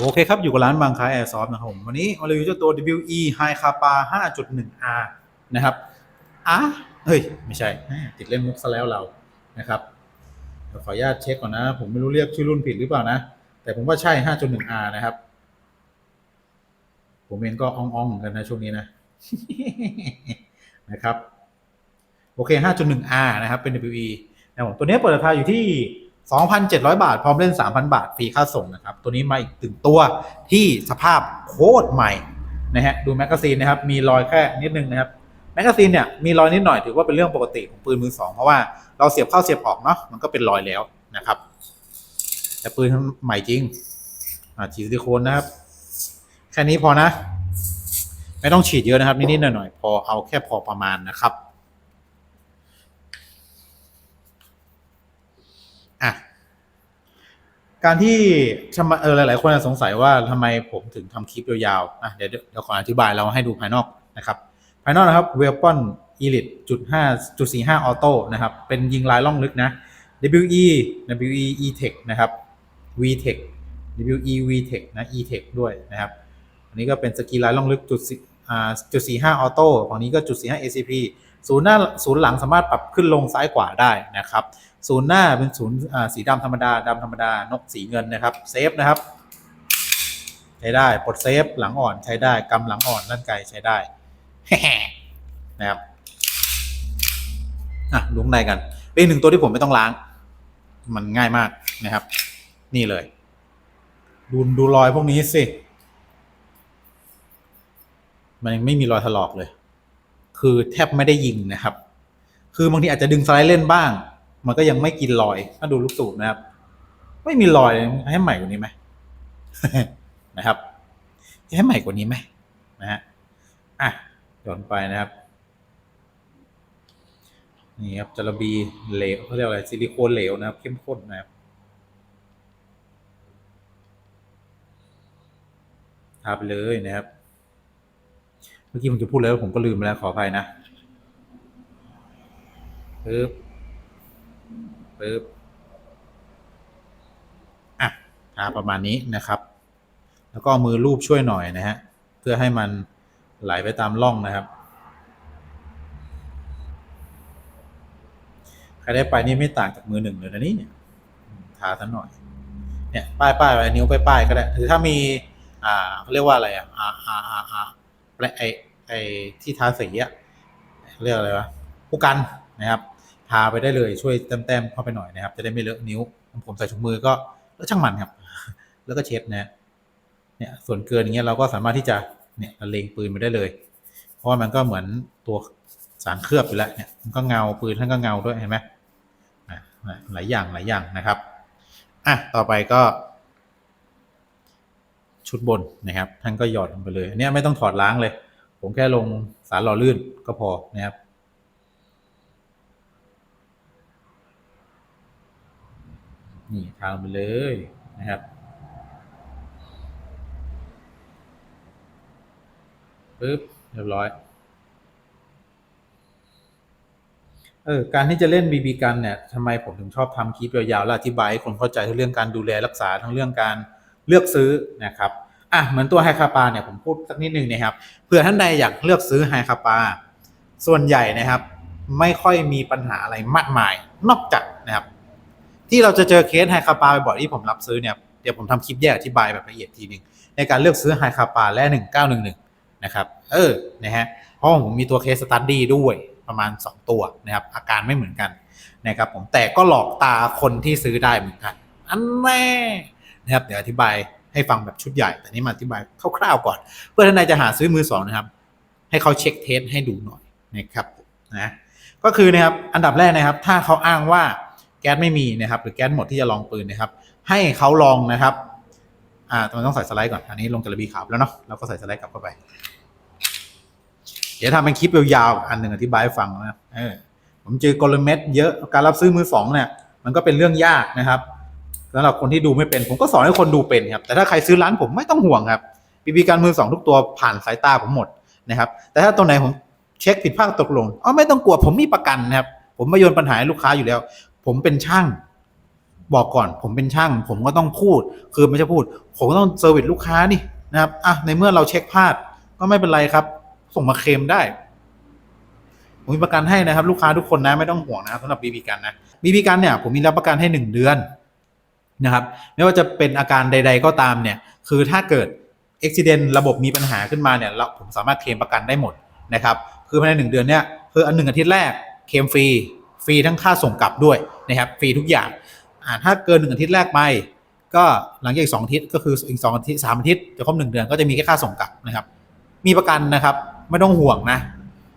โอเคครับ อยู่กับร้านบางค้าแอร์ซอฟนะครับผมวันนี้มารีวิวเจ้าตัว WE High Kappa 5.1R นะครับอะเฮ้ย ไม่ใช่ ติดเล่นมุกซะแล้วเรานะครับขออนุญาตเช็คก่อนนะ ผมไม่รู้เรียกชื่อรุ่นผิดหรือเปล่านะ แต่ผมว่าใช่ 5.1R นะครับ ผมเองก็อ่องๆเหมือนกันนะช่วงนี้นะนะครับ โอเค 5.1R นะครับเป็น WE นะครับผมตัวนี้เปิดราคาอยู่ที่ 2,700 บาท พร้อมเล่น 3,000 บาทฟรีค่าส่งนะครับ ตัวนี้มาอีกถึงตัวที่สภาพโคตรใหม่นะฮะดูแมกกาซีนนะครับ มีรอยแค่นิดนึงนะครับแมกกาซีนเนี่ยมีรอยนิดหน่อยถือว่าเป็นเรื่องปกติของปืนมือสองเพราะว่าเราเสียบเข้าเสียบออกเนาะมันก็เป็นรอยแล้วนะครับ แต่ปืนใหม่จริงอ่าฉีดซิลิโคนนะครับ แค่นี้พอนะ ไม่ต้องฉีดเยอะนะครับนิดๆหน่อยๆพอเอาแค่พอประมาณนะครับ อะ การที่ชำเออหลาย ๆ คนสงสัยว่าทำไมผมถึงทำคลิปยาวๆอะเดี๋ยวเดี๋ยวขออธิบายเราให้ดูภายนอกนะครับ ภายนอกนะครับ Weapon Elite จุดห้าจุดสี่ห้าออโต้นะครับ เป็นยิงลายล่องลึกนะ WE WE E-Tech นะครับ V-Tech WE V-Tech นะ E-Tech ด้วยนะครับ อันนี้ก็เป็นสกีลายล่องลึกจุดสี่อ่าจุดสี่ห้าออโต้ฝั่งนี้ก็จุดสี่ห้า ACP ศูนย์หน้าศูนย์หลังสามารถปรับขึ้นลงซ้ายขวาได้นะครับ ศูนย์หน้าเป็นศูนย์สีดำธรรมดาดำธรรมดานกสีเงินนะครับเซฟนะครับใช้ได้ปลดเซฟหลังอ่อนใช้ได้กำหลังอ่อนด้านไกลใช้ได้นะครับอะลุงในกันเป็นหนึ่งตัวที่ผมไม่ต้องล้าง มันง่ายมากนะครับ นี่เลย ดูดูรอยพวกนี้สิ มันยังไม่มีรอยถลอกเลย คือแทบไม่ได้ยิงนะครับ คือบางทีอาจจะดึงสไลด์เล่นบ้าง มันก็ยังไม่กินรอย ถ้าดูลูกสูบนะครับ ไม่มีรอยเลยให้ใหม่กว่านี้ไหมนะครับให้ใหม่กว่านี้ไหมนะฮะอะย้อนไปนะครับนี่ครับจระบีเหลวเขาเรียกอะไรซิลิโคนเหลวนะครับ เข้มข้นนะครับทาไปเลยนะครับ มื่อกี้ผมจะพูดแล้วผมก็ลืมไปแล้วขออภัยนะปึ๊บปึ๊บอะทาประมาณนี้นะครับ แล้วก็มือลูบช่วยหน่อยนะฮะ เพื่อให้มันไหลไปตามร่องนะครับ ใครได้ไปนี่ไม่ต่างจากมือหนึ่งเลยนะนี่เนี่ยทาซะหน่อย เนี่ยป้ายป้ายไว้นิ้วป้ายป้ายก็ได้ หรือถ้ามี อ่าเขาเรียกว่าอะไรอะ อ่าอ่าอ่าอ่าไอ ไอ้ที่ทาสีอะเรียกอะไรวะผู้กันนะครับ ทาไปได้เลยช่วยแต้มๆเข้าไปหน่อยนะครับ จะได้ไม่เลอะนิ้ว ผมใส่ถุงมือก็แล้วช่างมันครับ แล้วก็เช็ดนะเนี่ยส่วนเกินอย่างเงี้ยเราก็สามารถที่จะเนี่ยละเลงปืนไปได้เลย เพราะว่ามันก็เหมือนตัวสารเคลือบอยู่แล้วเนี่ยมันก็เงาปืนท่านก็เงาด้วยเห็นไหมอะหลายอย่างหลายอย่างนะครับอะต่อไปก็ ชุดบนนะครับ ท่านก็หยอดลงไปเลยอันนี้ไม่ต้องถอดล้างเลย ผมแค่ลงสารหล่อลื่นก็พอนะครับ นี่ทางไปเลยนะครับปึ๊บเรียบร้อย เออ การที่จะเล่นบีบีกันเนี่ยทำไมผมถึงชอบทำคลิปยาวๆและอธิบายให้คนเข้าใจทั้งเรื่องการดูแลรักษาทั้งเรื่องการเลือกซื้อนะครับ อะเหมือนตัวไฮคาปาเนี่ยผมพูดสักนิดนึงนะครับเผื่อท่านใดอยากเลือกซื้อไฮคาปาส่วนใหญ่นะครับ ไม่ค่อยมีปัญหาอะไรมากมาย นอกจากนะครับ ที่เราจะเจอเคสไฮคาปาบ่อยที่ผมรับซื้อเนี่ยเดี๋ยวผมทำคลิปแยกอธิบายแบบละเอียดทีหนึ่งในการเลือกซื้อไฮคาปาและ 1911 นะครับ เออนะฮะเพราะผมมีตัวเคสสตัดดี้ด้วยประมาณ 2 ตัวนะครับ อาการไม่เหมือนกันนะครับผมแต่ก็หลอกตาคนที่ซื้อได้เหมือนกัน อันแน่นะครับเดี๋ยวอธิบาย ให้ฟังแบบชุดใหญ่ แต่นี้มาอธิบายคร่าวๆก่อน เพื่อท่านใดจะหาซื้อมือสองนะครับ ให้เขาเช็คเทสให้ดูหน่อยนะครับนะก็คือนะครับอันดับแรกนะครับ ถ้าเขาอ้างว่าแก๊สไม่มีนะครับ หรือแก๊สหมดที่จะลองปืนนะครับ ให้เขาลองนะครับอ่ามันต้องใส่สไลด์ก่อนอันนี้ลงจระบีขาวแล้วเนาะเราก็ใส่สไลด์กลับเข้าไป เดี๋ยวทำเป็นคลิปยาวๆอันหนึ่งอธิบายให้ฟังนะเออผมเจอกลเม็ดเยอะการรับซื้อมือสองเนี่ย มันก็เป็นเรื่องยากนะครับ สำหรับคนที่ดูไม่เป็นผมก็สอนให้คนดูเป็นครับแต่ถ้าใครซื้อร้านผมไม่ต้องห่วงครับบีบีการมือสองทุกตัวผ่านสายตาผมหมดนะครับแต่ถ้าตัวไหนผมเช็คผิดพลาดตกลงอ๋อไม่ต้องกลัวผมมีประกันนะครับผมไม่โยนปัญหาให้ลูกค้าอยู่แล้ว ผมเป็นช่าง บอกก่อน ผมเป็นช่าง ผมก็ต้องพูด คือไม่ใช่พูด ผมก็ต้องเซอร์วิสลูกค้านี่นะครับอะในเมื่อเราเช็คพลาดก็ไม่เป็นไรครับ ส่งมาเคลมได้ผมมีประกันให้นะครับ ลูกค้าทุกคนนะไม่ต้องห่วงนะครับสำหรับบีบีกันนะบีบีกันเนี่ยผมมีรับประกันให้หนึ่งเดือน นะครับไม่ว่าจะเป็นอาการใด ๆ ก็ตามเนี่ยคือถ้าเกิดอุบิเหตุระบบมีปัญหาขึ้นมาเนี่ยเราผมสามารถเคลมประกันได้หมดนะครับคือภายในหนึ่งเดือนเนี่ยคืออันหนึ่งอาทิตย์แรกเคลมฟรีฟรีทั้งค่าส่งกลับด้วยนะครับฟรีทุกอย่างอ่าถ้าเกินหนึ่งอาทิตย์แรกไปก็หลังจากอีกสองอาทิตย์ก็คืออีกสองอาทิตย์สามอาทิตย์จะครบหนึ่งเดือนก็จะมีแค่ค่าส่งกลับนะครับ มีประกันนะครับไม่ต้องห่วงนะ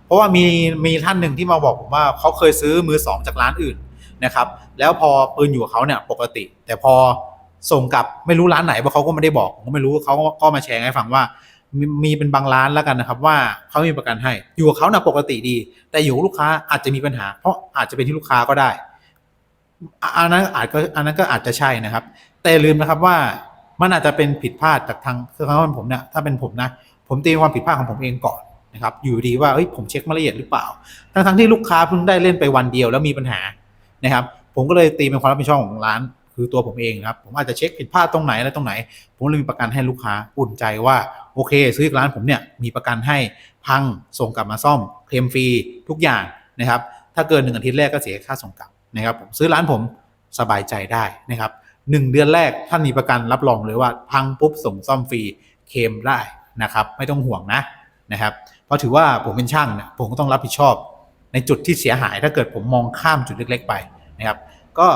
เพราะว่ามีมีท่านหนึ่งที่มาบอกผมว่าเขาเคยซื้อมือสองจากร้านอื่น นะครับ แล้วพอปืนอยู่กับเขาเนี่ยปกติ แต่พอส่งกลับไม่รู้ร้านไหนเพราะเขาก็ไม่ได้บอกผมก็ไม่รู้เขาก็มาแชร์ให้ฟังว่า มีเป็นบางร้านแล้วกันนะครับ ว่าเขามีประกันให้อยู่กับเขาน่ะปกติดี แต่อยู่กับลูกค้าอาจจะมีปัญหา เพราะอาจจะเป็นที่ลูกค้าก็ได้อันนั้นอาจก็อันนั้นก็อาจจะใช่นะครับ แต่ลืมนะครับว่ามันอาจจะเป็นผิดพลาดจากทางคือคำว่าผมเนี่ยถ้าเป็นผมนะ ผมตีความผิดพลาดของผมเองก่อนนะครับ อยู่ดีว่าเฮ้ยผมเช็คมาละเอียดหรือเปล่า ทั้งทั้งที่ลูกค้าเพิ่งได้เล่นไปวันเดียวแล้วมีปัญหา นะครับผมก็เลยตีเป็นความรับผิดชอบของร้าน คือตัวผมเองครับผมอาจจะเช็คผิดพลาดตรงไหนอะไรตรงไหน ผมเลยมีประกันให้ลูกค้าอุ่นใจว่าโอเค ซื้อร้านผมเนี่ยมีประกันให้พังส่งกลับมาซ่อมเคลมฟรีทุกอย่างนะครับถ้าเกินหนึ่งอาทิตย์แรกก็เสียค่าส่งกลับนะครับผมซื้อร้านผมสบายใจได้นะครับหนึ่งเดือนแรกท่านมีประกันรับรองเลยว่าพังปุ๊บส่งซ่อมฟรีเคลมได้นะครับไม่ต้องห่วงนะนะครับเพราะถือว่าผมเป็นช่างนี่ยผมก็ต้องรับผิดชอบ ในจุดที่เสียหาย ถ้าเกิดผมมองข้ามจุดเล็กๆไปนะครับ ก็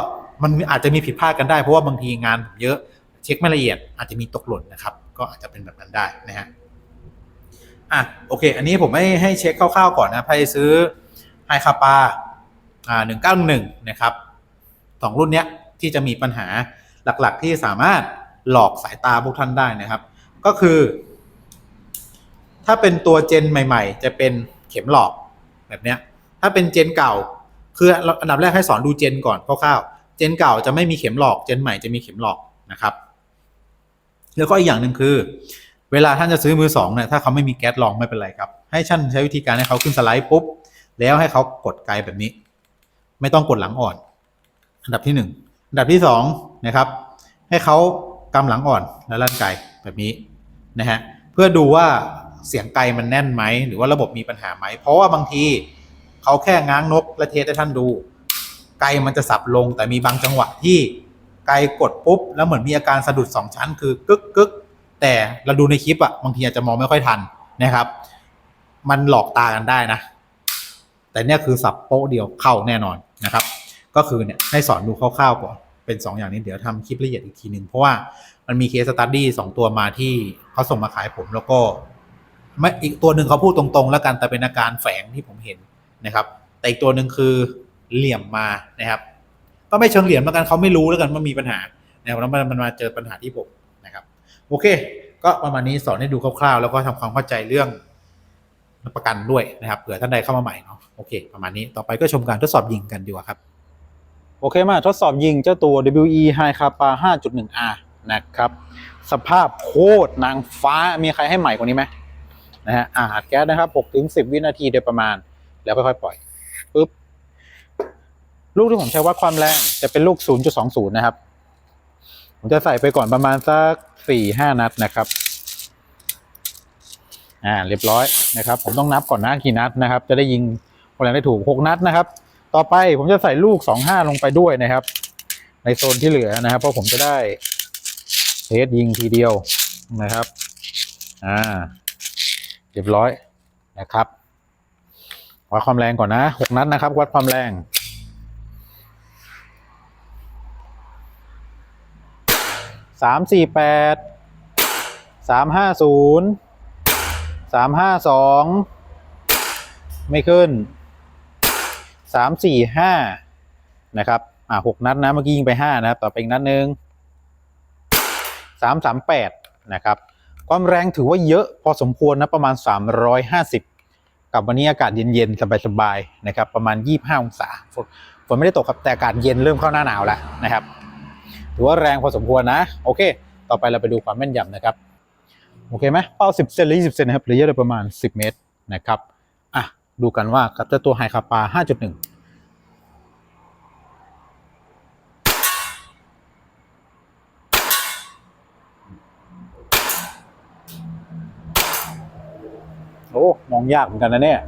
มันอาจจะมีผิดพลาดกันได้เพราะว่าบางทีงานเยอะเช็คไม่ละเอียดอาจจะมีตกหล่นนะครับ ก็อาจจะเป็นแบบนั้นได้นะฮะอะโอเค อันนี้ผมให้ให้เช็คคร่าวๆก่อนนะให้ซื้อไฮคาปาอ่าหนึ่งเก้าหนึ่งนะครับสองรุ่นเนี้ยที่จะมีปัญหาหลักๆที่สามารถหลอกสายตาพวกท่านได้นะครับ ก็คือ ถ้าเป็นตัวเจนใหม่ ๆ จะเป็นเข็มหลอกแบบเนี้ย ถ้าเป็นเจนเก่า คืออันดับแรกให้สอนดูเจนก่อนคร่าวๆ เจนเก่าจะไม่มีเข็มหลอก เจนใหม่จะมีเข็มหลอกนะครับ แล้วก็อีกอย่างหนึ่งคือ เวลาท่านจะซื้อมือสองเนี่ยถ้าเขาไม่มีแก๊สลองไม่เป็นไรครับ ให้ท่านใช้วิธีการให้เขาขึ้นสไลด์ปุ๊บ แล้วให้เขากดไกลแบบนี้ ไม่ต้องกดหลังอ่อน อันดับที่หนึ่งอันดับที่สองนะครับ ให้เขากำหลังอ่อนแล้วลั่นไกลแบบนี้นะฮะ เพื่อดูว่าเสียงไกลมันแน่นไหม หรือว่าระบบมีปัญหาไหม เพราะว่าบางที เขาแค่ง้างนกและเทสให้ท่านดู ไกลมันจะสับลงแต่มีบางจังหวะที่ไกลกดปุ๊บ แล้วเหมือนมีอาการสะดุดสองชั้น คือกึกกึกแต่เราดูในคลิปอะบางทีอาจจะมองไม่ค่อยทันนะครับ มันหลอกตากันได้นะ แต่เนี่ยคือสับโป๊ะเดียวเข้าแน่นอนนะครับ ก็คือเนี่ยให้สอนดูคร่าวๆก่อนเป็น 2 อย่างนี้เดี๋ยวทำคลิปละเอียดอีกทีหนึ่งเพราะว่ามันมีเคสสตัดดี้สองตัวมาที่เขาส่งมาขายผมแล้วก็ไม่อีกตัวหนึ่งเขาพูดตรงๆ แล้วกันแต่เป็นอาการแฝงที่ผมเห็น นะครับแต่อีกตัวหนึ่งคือเหลี่ยมมานะครับ ก็ไม่เชิงเหลี่ยมแล้วกันเขาไม่รู้แล้วกันว่ามีปัญหานะครับแล้วมันมาเจอปัญหาที่ผมนะครับ โอเค ก็ประมาณนี้สอนให้ดูคร่าวๆ แล้วก็ทำความเข้าใจเรื่องประกันด้วยนะครับเผื่อท่านใดเข้ามาใหม่เนาะโอเค ประมาณนี้ต่อไปก็ชมการทดสอบยิงกันดีกว่าครับ โอเคมาทดสอบยิงเจ้าตัว WE High Kappa 5.1R นะครับ สภาพโคตรนางฟ้ามีใครให้ใหม่กว่านี้ไหมนะฮะอ่าอัดแก๊สนะครับ6-10 วินาทีโดยประมาณ แล้วค่อยๆปล่อยปึ๊บลูกที่ผมใช้วัดความแรงจะเป็นลูก 0.20 นะครับ ผมจะใส่ไปก่อนประมาณสัก 4-5 นัดนะครับ อ่า เรียบร้อยนะครับ ผมต้องนับก่อนนะกี่นัดนะครับ จะได้ยิงความแรงได้ถูก 6 นัดนะครับ ต่อไปผมจะใส่ลูก 2.5 ลงไปด้วยนะครับ ในโซนที่เหลือนะครับ เพราะผมจะได้เทสยิงทีเดียวนะครับ อ่า เรียบร้อยนะครับ วัดความแรงก่อนนะ6นัดนะครับ วัดความแรงสามสี่แปดสามห้าศูนย์สามห้าสองไม่ขึ้นสามสี่ห้านะครับ อ่าหกนัดนะ เมื่อกี้ยิงไปห้านะครับ ต่อไปอีกนัดหนึ่งสามสามแปดนะครับ ความแรงถือว่าเยอะพอสมควรนะ ประมาณ350 กับวันนี้อากาศเย็นๆ สบายๆนะครับประมาณ 25 องศาฝนฝนไม่ได้ตกครับแต่อากาศเย็นเริ่มเข้าหน้าหนาวแล้วนะครับถือว่าแรงพอสมควรนะ โอเค ต่อไปเราไปดูความแม่นยำนะครับ โอเคไหมเป้า 10 เซนหรือ 20 เซนนะครับระยะโดยประมาณ 10 เมตรนะครับอะดูกันว่ากับเจ้าตัวไฮคาปา 5.1 โอ้มองยากเหมือนกันนะเนี่ย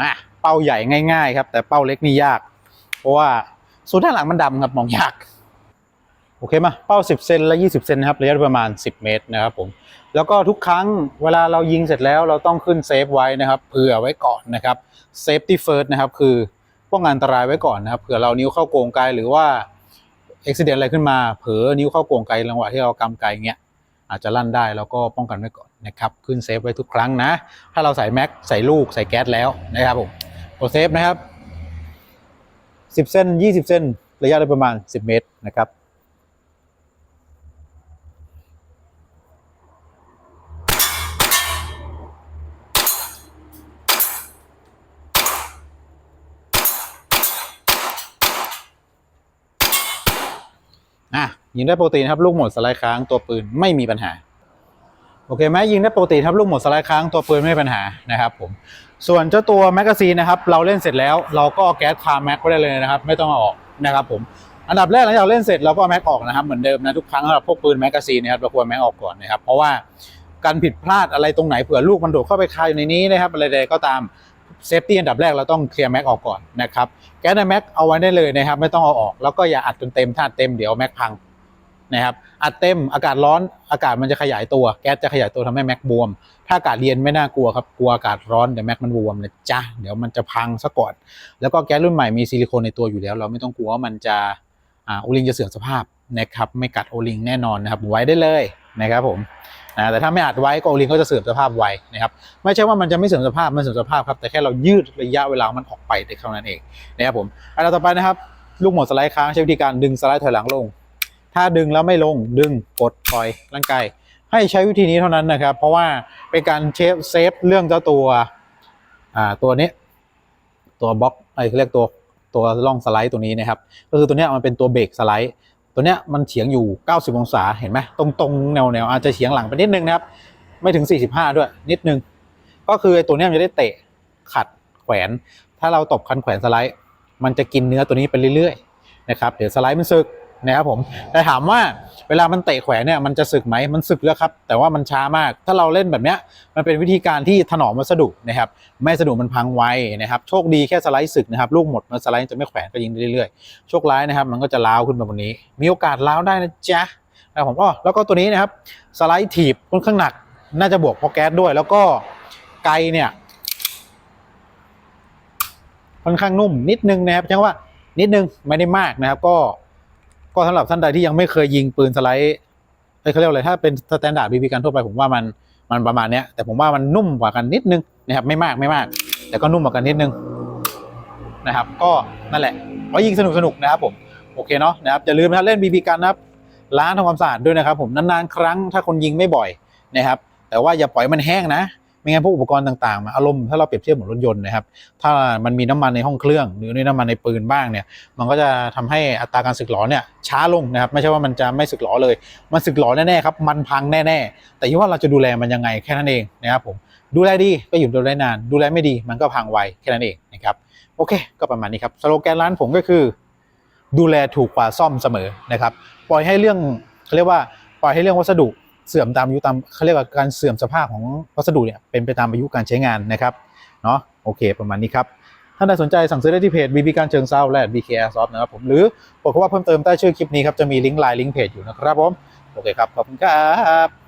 อะเป้าใหญ่ง่ายๆ ครับ แต่เป้าเล็กนี่ยาก เพราะว่าศูนย์ด้านหลังมันดำครับมองยาก โอเคมาเป้า 10 เซนและ 20 เซนนะครับระยะประมาณ 10 เมตรนะครับผม แล้วก็ทุกครั้งเวลาเรายิงเสร็จแล้วเราต้องขึ้นเซฟไว้นะครับเผื่อไว้ก่อนนะครับเซฟตี้เฟิร์สนะครับคือป้องกันอันตรายไว้ก่อนนะครับเผื่อเรานิ้วเข้าโกงไกลหรือว่า อุบิเหตุอะไรขึ้นมาเผลอนิ้วเข้าโกงไกลจังหวะที่เรากำไกลเงี้ยอาจจะลั่นได้แล้วก็ป้องกันไว้ก่อนนะครับขึ้นเซฟไว้ทุกครั้งนะ ถ้าเราใส่แม็กใส่ลูกใส่แก๊สแล้วนะครับผมกดเซฟนะครับ 10 เส้น 20 เส้น ระยะได้ประมาณ 10 เมตรนะครับ อะยิงได้ปกตินะครับลูกหมดสไลด์ค้างตัวปืนไม่มีปัญหาโอเคไหมยิงได้ปกติครับลูกหมดสไลด์ค้างตัวปืนไม่มีปัญหานะครับผมส่วนเจ้าตัวแมกกาซีนนะครับเราเล่นเสร็จแล้วเราก็เอาแก๊สคาแม็กไว้ได้เลยนะครับ ไม่ต้องเอาออกนะครับผมอันดับแรกหลังจากเล่นเสร็จเราก็แม็กออกนะครับเหมือนเดิมนะทุกครั้งสำหรับพวกปืนแมกกาซีนนะครับเราควรแม็กออกก่อนนะครับเพราะว่าการผิดพลาดอะไรตรงไหนเผื่อลูกมันโดดเข้าไปคาอยู่ในนี้นะครับอะไรใดก็ตาม เซฟตี้อันดับแรกเราต้องเคลียร์แม็กออกก่อนนะครับแก๊สในแม็กเอาไว้ได้เลยนะครับ ไม่ต้องเอาออก แล้วก็อย่าอัดจนเต็มถ้าเต็มเดี๋ยวแม็กพังนะครับอัดเต็มอากาศร้อนอากาศมันจะขยายตัวแก๊สจะขยายตัวทำให้แม็กบวม ถ้าอากาศเย็นไม่น่ากลัวครับกลัวอากาศร้อนเดี๋ยวแม็กมันบวมนะจ้ะเดี๋ยวมันจะพังซะก่อน แล้วก็แก๊สรุ่นใหม่มีซิลิโคนในตัวอยู่แล้ว เราไม่ต้องกลัวว่ามันจะอ่าโอลิงจะเสื่อมสภาพนะครับไม่กัดโอลิงแน่นอนนะครับไว้ได้เลยนะครับผม นะแต่ถ้าไม่อัดไว้ก็โอลิงก็จะเสื่อมสภาพไวนะครับไม่ใช่ว่ามันจะไม่เสื่อมสภาพมันเสื่อมสภาพครับแต่แค่เรายืดระยะเวลามันออกไปแต่เท่านั้นเองนะครับผมอันดับต่อไปนะครับลูกหมดสไลด์ค้างใช้วิธีการดึงสไลด์ถอยหลังลง ถ้าดึงแล้วไม่ลงดึงกดปล่อยร่างกายให้ใช้วิธีนี้เท่านั้นนะครับ เพราะว่าเป็นการเชฟเซฟเรื่องเจ้าตัวอ่าตัวนี้ ตัวบล็อกไอ้เขาเรียกตัวตัวล่องสไลด์ตัวนี้นะครับ ก็คือตัวนี้มันเป็นตัวเบรกสไลด์ ตัวเนี้ยมันเฉียงอยู่ 90 องศาเห็นไหมตรงตรงแนวแนวอาจจะเฉียงหลังไปนิดนึงนะครับ ไม่ถึง 45 ด้วยนิดนึง ก็คือไอตัวเนี้ยมันจะได้เตะขัดแขวน ถ้าเราตบคันแขวนสไลด์ มันจะกินเนื้อตัวนี้ไปเรื่อยๆนะครับเดี๋ยวสไลด์มันสึก นะครับผมแต่ถามว่าเวลามันเตะแขวนเนี่ยมันจะสึกไหมมันสึกแล้วครับ แต่ว่ามันช้ามาก ถ้าเราเล่นแบบเนี้ยมันเป็นวิธีการที่ถนอมวัสดุนะครับไม่สะดุมันพังไวนะครับโชคดีแค่สไลด์สึกนะครับลูกหมดมันสไลด์จะไม่แขวนก็ยิงได้เรื่อยๆโชคร้ายนะครับ มันก็จะล้าวขึ้นมาบนนี้ มีโอกาสล้าวได้นะจ๊ะนะผมก็แล้วก็ตัวนี้นะครับสไลด์ถีบค่อนข้างหนัก น่าจะบวกเพราะแก๊สด้วย แล้วก็ไกเนี่ยค่อนข้างนุ่มนิดนึงนะครับจังว่านิดนึงไม่ได้มากนะครับก็ ก็สำหรับท่านใดที่ยังไม่เคยยิงปืนสไลด์เอ้เขาเรียกอะไรถ้าเป็นสแตนดาร์ดบีบีกันทั่วไปผมว่ามันมันประมาณเนี้ยแต่ผมว่ามันนุ่มกว่ากันนิดนึงนะครับไม่มากไม่มาก แต่ก็นุ่มกว่ากันนิดนึงนะครับ ก็นั่นแหละเพรายิงสนุกสนุกนะครับผมโอเคเนาะนะครับอย่าลืมนะเล่นบีบีกันนะครับล้างทำความสะอาดด้วยนะครับ ผมนานๆครั้งถ้าคนยิงไม่บ่อยนะครับ แต่ว่าอย่าปล่อยมันแห้งนะ ไม่งั้นพวกอุปกรณ์ต่างๆมาอารมณ์ถ้าเราเปรียบเทียบเหมือนรถยนต์นะครับ ถ้ามันมีน้ำมันในห้องเครื่อง หรือในน้ำมันในปืนบ้างเนี่ย มันก็จะทำให้อัตราการสึกหรอเนี่ยช้าลงนะครับ ไม่ใช่ว่ามันจะไม่สึกหรอเลย มันสึกหรอแน่ๆครับ มันพังแน่ๆ แต่ยี่ว่าเราจะดูแลมันยังไงแค่นั้นเองนะครับผม ดูแลดีก็อยู่ดูได้นาน ดูแลไม่ดีมันก็พังไวแค่นั้นเองนะครับ โอเค ก็ประมาณนี้ครับ สโลแกนร้านผมก็คือ ดูแลถูกกว่าซ่อมเสมอนะครับ ปล่อยให้เรื่องเขาเรียกว่าปล่อยให้เรื่องวัสดุ เสื่อมตามอายุตามเขาเรียกว่าการเสื่อมสภาพของวัสดุเนี่ยเป็นไปตามอายุการใช้งานนะครับเนาะโอเค ประมาณนี้ครับถ้าใครสนใจสั่งซื้อได้ที่เพจ BB การเชิงเซาและ BK Airsoft นะครับผมหรือบอกว่าเพิ่มเติมใต้ชื่อคลิปนี้ครับจะมีลิงก์ไลน์ลิงก์เพจอยู่นะครับผมโอเคครับขอบคุณครับ